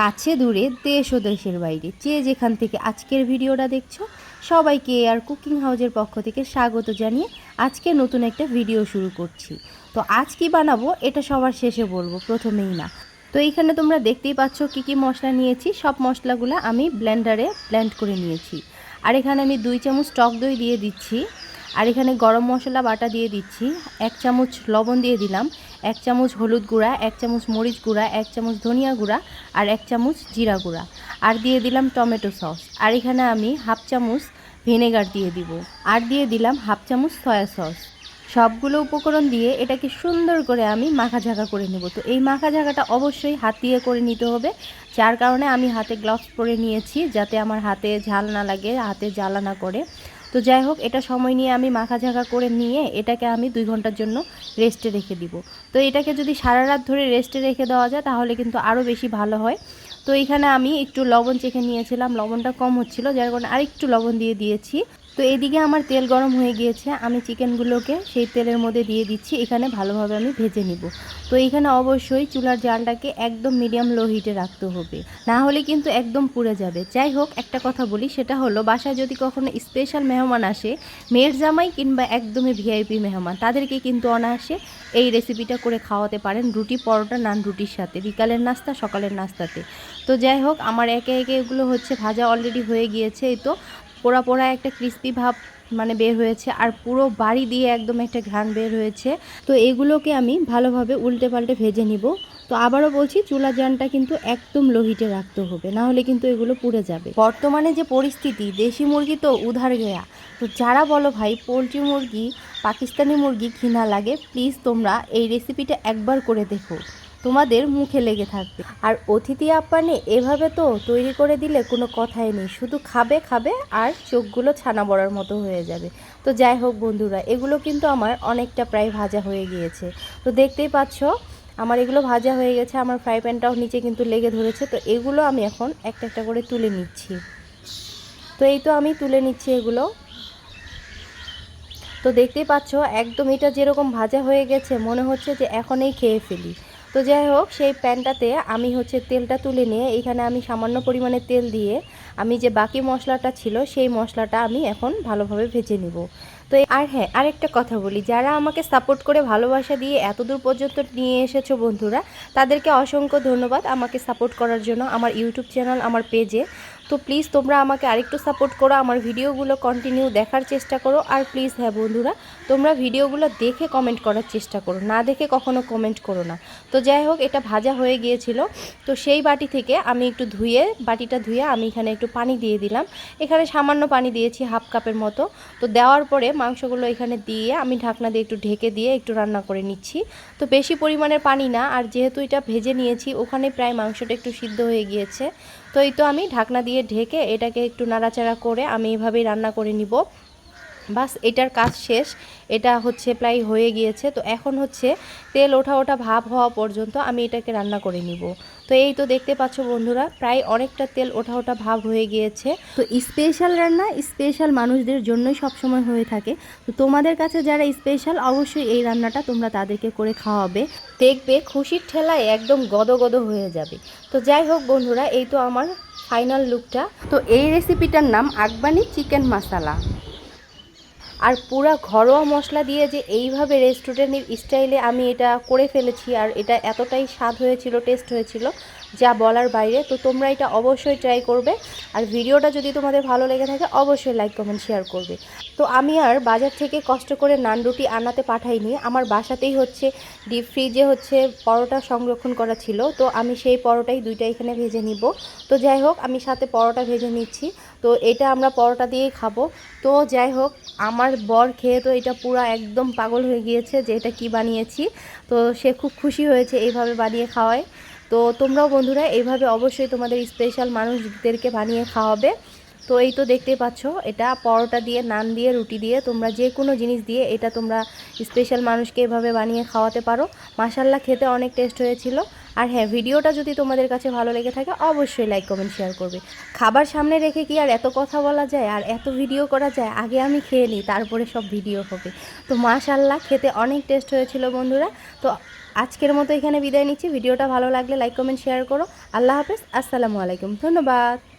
কাছে দূরে দেশ ও দেশের বাইরে। যে যেখান থেকে আজকের ভিডিওটা দেখছ, সবাইকে আর কুকিং হাউজের পক্ষ থেকে স্বাগত জানিয়ে আজকে নতুন একটা ভিডিও শুরু করছি। তো আজ কি বানাবো, এটা সবার শেষে বলব, প্রথমেই না। তো এইখানে তোমরা দেখতেই পাচ্ছ কি কি মশলা নিয়েছি, সব মশলাগুলো আমি ব্লেন্ডারে ব্লেন্ড করে নিয়েছি। আর এখানে আমি দুই চামচ টক দই দিয়ে দিচ্ছি। আর এখানে গরম মশলা বাটা দিয়ে দিচ্ছি। এক চামচ লবণ দিয়ে দিলাম, এক চামচ হলুদ গুঁড়া, এক চামচ মরিচ গুঁড়া, এক চামচ ধনিয়া গুঁড়া আর এক চামচ জিরা গুঁড়া। আর দিয়ে দিলাম টমেটো সস। আর এখানে আমি হাফ চামচ ভিনেগার দিয়ে দিব। আর দিয়ে দিলাম হাফ চামচ সয়া সস। সবগুলো উপকরণ দিয়ে এটাকে সুন্দর করে আমি মাখা ঝাঁকা করে নেব। তো এই মাখা ঝাঁকাটা অবশ্যই হাত দিয়ে করে নিতে হবে, যার কারণে আমি হাতে গ্লাভস পরে নিয়েছি, যাতে আমার হাতে ঝাল না লাগে, হাতে জ্বালা না করে। তো যাই হোক, এটা সময় নিয়ে আমি মাখা ঝাঁকা করে নিয়ে এটাকে আমি দুই ঘণ্টার জন্য রেস্টে রেখে দিব। তো এটাকে যদি সারা রাত ধরে রেস্টে রেখে দেওয়া যায়, তাহলে কিন্তু আরও বেশি ভালো হয়। তো এখানে আমি একটু লবণ চেখে নিয়েছিলাম, লবণটা কম হচ্ছিল, যার কারণে আরেকটু লবণ দিয়ে দিয়েছি। তো এদিকে আমার তেল গরম হয়ে গিয়েছে, আমি চিকেনগুলোকে সেই তেলের মধ্যে দিয়ে দিচ্ছি, এখানে ভালোভাবে আমি ভেজে নিব। তো এখানে অবশ্যই চুলার জালটাকে একদম মিডিয়াম লো হিটে রাখতে হবে, না হলে কিন্তু একদম পুড়ে যাবে। যাই হোক, একটা কথা বলি, সেটা হলো বাসায় যদি কখনো স্পেশাল মেহমান আসে, মেয়ের জামাই কিংবা একদমই ভিআইপি মেহমান, তাদেরকে কিন্তু অনায়াসে এই রেসিপিটা করে খাওয়াতে পারেন, রুটি পরোটা নান রুটির সাথে, বিকালের নাস্তা, সকালের নাস্তাতে। তো যাই হোক, আমার একে একে এগুলো হচ্ছে ভাজা অলরেডি হয়ে গিয়েছে, এই তো। পোড়া পোড়া একটা ক্রিস্পি ভাব মানে বের হয়েছে আর পুরো বাড়ি দিয়ে একদম একটা ঘ্রাণ বের হয়েছে। তো এগুলোকে আমি ভালোভাবে উল্টে পাল্টে ভেজে নিব। তো আবারও বলছি, চুলা জানটা কিন্তু একদম লোহিটে রাখতে হবে, না হলে কিন্তু এগুলো পুড়ে যাবে। বর্তমানে যে পরিস্থিতি, দেশি মুরগি তো উধার গেয়া। তো যারা বলো ভাই, পোলট্রি মুরগি, পাকিস্তানি মুরগি ঘৃণা লাগে প্লিজ তোমরা এই রেসিপিটা একবার করে দেখো। তোমাদের মুখে লেগে থাকবে। আর অতিথি আপ্যানে এভাবে তো তৈরি করে দিলে কোনো কথাই নেই। শুধু খাবে খাবে আর চোখগুলো ছানা বড়ার মতো হয়ে যাবে। তো যাই হোক বন্ধুরা, এগুলো কিন্তু আমার অনেকটা প্রায় ভাজা হয়ে গিয়েছে। তো দেখতেই পাচ্ছ, আমার এগুলো ভাজা হয়ে গেছে, আমার ফ্রাই প্যানটাও নিচে কিন্তু লেগে ধরেছে। তো এগুলো আমি এখন একটা একটা করে তুলে নিচ্ছি। তো এই তো আমি তুলে নিচ্ছি এগুলো। তো দেখতেই পাচ্ছ, একদম এটা যেরকম ভাজা হয়ে গেছে, মনে হচ্ছে যে এখনই খেয়ে ফেলি। তো যাই হোক, সেই প্যানটাতে আমি হচ্ছে তেলটা তুলে নিয়ে এখানে আমি সামান্য পরিমাণে তেল দিয়ে আমি যে বাকি মশলাটা ছিল, সেই মশলাটা আমি এখন ভালোভাবে ভেজে নিব। তো আর হ্যাঁ আরেকটা কথা বলি। যারা আমাকে সাপোর্ট করে ভালোবাসা দিয়ে এতদূর পর্যন্ত নিয়ে এসেছ বন্ধুরা, তাদেরকে অসংখ্য ধন্যবাদ আমাকে সাপোর্ট করার জন্য আমার ইউটিউব চ্যানেল আমার পেজে তো প্লিজ তোমরা আমাকে আরেকটু সাপোর্ট করো, আমার ভিডিওগুলো কন্টিনিউ দেখার চেষ্টা করো। আর প্লিজ হ্যাঁ বন্ধুরা, তোমরা ভিডিওগুলো দেখে কমেন্ট করার চেষ্টা করো, না দেখে কখনো কমেন্ট করো না। তো যাই হোক, এটা ভাজা হয়ে গিয়েছিল। তো সেই বাটি থেকে আমি একটু ধুয়ে, বাটিটা ধুয়ে আমি এখানে একটু পানি দিয়ে দিলাম। এখানে সামান্য পানি দিয়েছি হাফ কাপের মতো। তো দেওয়ার পরে মাংসগুলো এখানে দিয়ে আমি ঢাকনা দিয়ে একটু ঢেকে দিয়ে একটু রান্না করে নিচ্ছি। তো বেশি পরিমাণের পানি না, আর যেহেতু এটা ভেজে নিয়েছি, ওখানে প্রায় মাংসটা একটু সিদ্ধ হয়ে গিয়েছে। তো এই তো আমি ঢাকনা দিয়ে ঢেকে এটাকে একটু নাড়াচাড়া করে আমি এভাবেই রান্না করে নিব। বাস, এটার কাজ শেষ। এটা হচ্ছে প্রায় হয়ে গিয়েছে। তো এখন হচ্ছে তেল ওঠা ওঠা ভাব হওয়া পর্যন্ত আমি এটাকে রান্না করে নিব। তো এই তো দেখতে পাচ্ছ বন্ধুরা, প্রায় অনেকটা তেল ওঠা ওঠা ভাব হয়ে গিয়েছে। তো স্পেশাল রান্না স্পেশাল মানুষদের জন্যই সবসময় হয়ে থাকে। তো তোমাদের কাছে যারা স্পেশাল অবশ্যই এই রান্নাটা তোমরা তাদেরকে করে খাওয়াবে। দেখবে খুশির ঠেলায় একদম গদগদ হয়ে যাবে। তো যাই হোক বন্ধুরা, এই তো আমার ফাইনাল লুকটা তো এই রেসিপিটার নাম আকবানি চিকেন মশালা আর পুরা ঘরোয়া মশলা দিয়ে যে এইভাবে রেস্টুরেন্টের স্টাইলে আমি এটা করে ফেলেছি আর এটা এতটাই স্বাদ হয়েছিল টেস্ট হয়েছিল যা বলার বাইরে। তো তোমরা এটা অবশ্যই ট্রাই করবে। আর ভিডিওটা যদি তোমাদের ভালো লেগে থাকে, অবশ্যই লাইক কমেন্ট শেয়ার করবে। তো আমি আর বাজার থেকে কষ্ট করে নান রুটি আনাতে পাঠাইনি। আমার বাসাতেই হচ্ছে ডিপ ফ্রিজে হচ্ছে পরোটা সংরক্ষণ করা ছিল। তো আমি সেই পরোটাই দুইটা এখানে ভেজে নিব। তো যাই হোক, আমি সাথে পরোটা ভেজে নিচ্ছি। তো এটা আমরা পরোটা দিয়েই খাব। তো যাই হোক, আমার বর খেয়ে তো এটা পুরো একদম পাগল হয়ে গিয়েছে যে এটা কী বানিয়েছি। তো সে খুব খুশি হয়েছে এইভাবে বানিয়ে খাওয়ায়। তো তোমরাও বন্ধুরা এইভাবে অবশ্যই তোমাদের স্পেশাল মানুষদেরকে বানিয়ে খাওয়াবে। তো এই তো দেখতেই পাচ্ছ, এটা পরোটা দিয়ে, নান দিয়ে, রুটি দিয়ে, তোমরা যে কোনো জিনিস দিয়ে এটা তোমরা স্পেশাল মানুষকে এভাবে বানিয়ে খাওয়াতে পারো। মাসাল্লাহ খেতে অনেক টেস্ট হয়েছিল। আর হ্যাঁ ভিডিওটা যদি তোমাদের কাছে ভালো লেগে থাকে, অবশ্যই লাইক কমেন্ট শেয়ার করবে। খাবার সামনে রেখে কি আর এত কথা বলা যায়, আর এত ভিডিও করা যায়? আগে আমি খেয়ে নিই, তারপরে সব ভিডিও হবে। তো মাশাল্লাহ খেতে অনেক টেস্ট হয়েছিল বন্ধুরা। তো আজকের মতো এখানে বিদায় নিচ্ছি। ভিডিওটা ভালো লাগলে লাইক কমেন্ট শেয়ার করো। আল্লাহ হাফেজ, আসসালামু আলাইকুম। ধন্যবাদ।